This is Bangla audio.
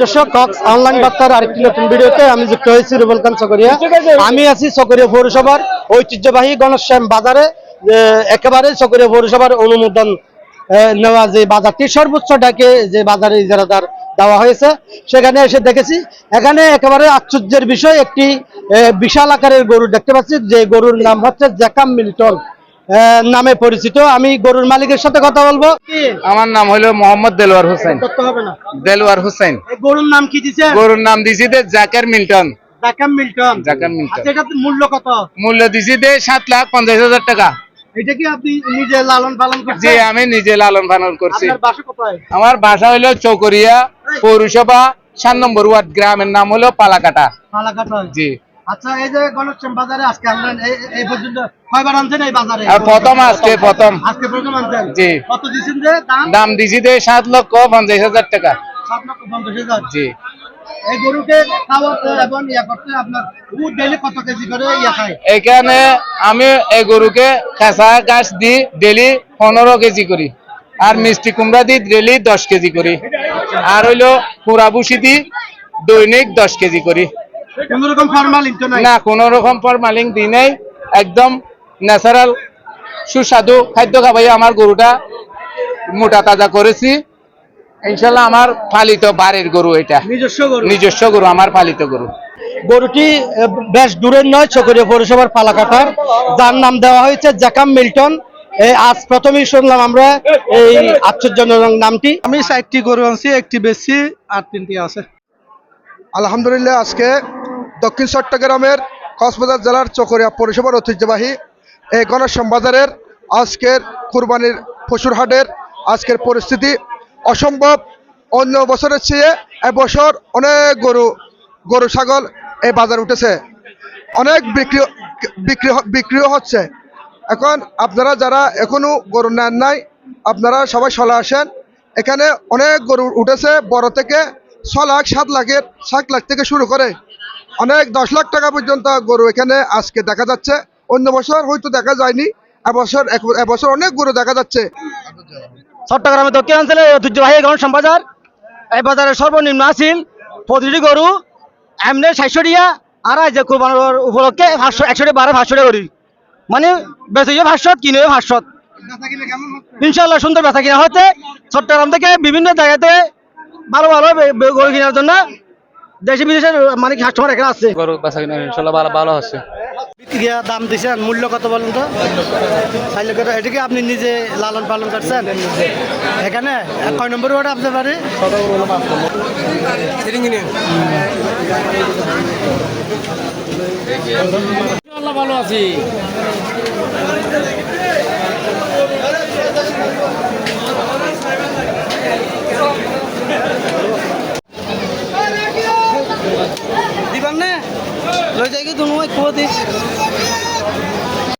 দর্শক কক্স অনলাইন বার্তার আরেকটি নতুন ভিডিওতে আমি যুক্ত হয়েছি রুবেল খান চকরিয়া। আমি আছি চকরিয়া পৌরসভার ঐতিহ্যবাহী গণশ্যাম বাজারে একেবারে চকরিয়া পৌরসভার অনুমোদন নেওয়া যে বাজারটি সর্বোচ্চ ডাকে যে বাজারে ইজারাদার দেওয়া হয়েছে সেখানে এসে দেখেছি। এখানে একেবারে আশ্চর্যের বিষয় একটি বিশাল আকারের গরু দেখতে পাচ্ছি যে গরুর নাম হচ্ছে জ্যাকাম মিল্টন। নামে পরিচিত। আমি গরুর মালিকের সাথে কথা বলব। আমার নাম হলো মোহাম্মদ দেলোয়ার হোসেন। করতে হবে না। দেলোয়ার হোসেন। গরুর নাম কি দিছে? গরুর নাম দিছি দে Zaker Milton. Milton. Zaker Milton. আচ্ছা এটার মূল্য কত? মূল্য দিছি দে সাত লাখ পঞ্চাশ হাজার টাকা। এটা কি আপনি নিজে লালন পালন জি আমি নিজে লালন পালন করছি। আপনার বাসা কোথায়? আমার বাসা হলো চৌকরিয়া পৌরসভা সাত নম্বর ওয়ার্ড গ্রামের নাম হলো পালাকাটা। পালাকাটা। জি। আচ্ছা এই যে গণশ্যাম বাজারে আজকে আনলেন এই- পর্যন্ত কয়বার আনছেন এই বাজারে? প্রথম আজকে প্রথম। আজকে প্রথম আনছেন? জি। কত দিছেন যে দাম? দাম দিছি সাত লক্ষ পঞ্চাশ হাজার টাকা। সাত লক্ষ পঞ্চাশ হাজার। জি। এই গরুকে খাওয়াতে এবং ইয়া করতে আপনার ডেলি কত কেজি করে ইয়া খায়? এখানে আমি এই গরুকে খেসা গাছ দি ডেলি পনেরো কেজি করি। আর মিষ্টি কুমড়া দি ডেলি দশ কেজি করি। আর হইল পুরা ভুসি দি দৈনিক দশ কেজি করি। কোন রকম ফরমালিন তো নাই? না কোন রকম ফরমালিং দিই নাই। একদম ন্যাচারাল সুস্বাদু খাদ্য খাবাই আমার গরুটা মোটা তাজা করেছি। ইনশাল্লাহ আমার পালিত বাড়ির গরু এটা। নিজস্ব গরু? নিজস্ব গরু আমার পালিত গরু। গরুটি বেশ দূরের নয় চকরিয়া পৌরসভার পালাকাটার। যার নাম দেওয়া হয়েছে জ্যাকাম মিল্টন। আজ প্রথমেই শুনলাম আমরা এই আশ্চর্যজনক নামটি। আমি চারটি গরু আনছি একটি বেশি আর তিনটি আছে। আলহামদুলিল্লাহ আজকে দক্ষিণ চট্টগ্রামের কক্সবাজার জেলার চকরিয়া পৌরসভার ঐতিহ্যবাহী এই গণশ্যাম বাজারের আজকের কুরবানির পশুর হাটের আজকের পরিস্থিতি। অসম্ভব। অন্য বছরের চেয়ে এবছর অনেক গরু গরু, ছাগল এই বাজার উঠেছে। অনেক বিক্রি বিক্রি, বিক্রিও হচ্ছে। এখন আপনারা যারা এখনও গরু নেন নাই, আপনারা সবাই চলে আসেন। এখানে অনেক গরু উঠেছে, বড় থেকে ছ লাখ, সাত লাখের, সাত লাখ থেকে শুরু করে। অনেক দশ লাখ টাকা পর্যন্ত গরু এখানে আজকে দেখা যাচ্ছে। অন্য বছর হয়তো দেখা যায়নি, এবছর এবছর অনেক গরু দেখা যাচ্ছে। চট্টগ্রামের দক্ষিণ অঞ্চলে ঐতিহ্যবাহী গণশ্যাম বাজার এই বাজারের সর্বনিম্ন আছিল প্রতিটি গরু, এমনি সাতশো টিয়া, আর যে কোরবানোর উপলক্ষে ভাষ্য একশো বারো ভাষ্য করি। মানে বেঁচে ভাষ্যত কিনে ভাষ্যত ইনশাল্লাহ সুন্দর বেচা কিনা হচ্ছে চট্টগ্রাম থেকে বিভিন্ন জায়গাতে ভালো ভালো গরু কেনার জন্য দেশে বিদেশের মানে কাস্টমার এখানে আছে গরু বেচা কিনা ইনশাল্লাহ ভালো ভালো হচ্ছে। বিক্রিয়া দাম দিচ্ছেন মূল্য কত বলুন তো? তাইলে কত এটাকে আপনি নিজে লালন পালন করছেন? এখানে? কয় নম্বর ওয়ার্ড আপনার বাড়ি? ভালো আছি দিবান না লই যাই কি তুমি কুয়া দিস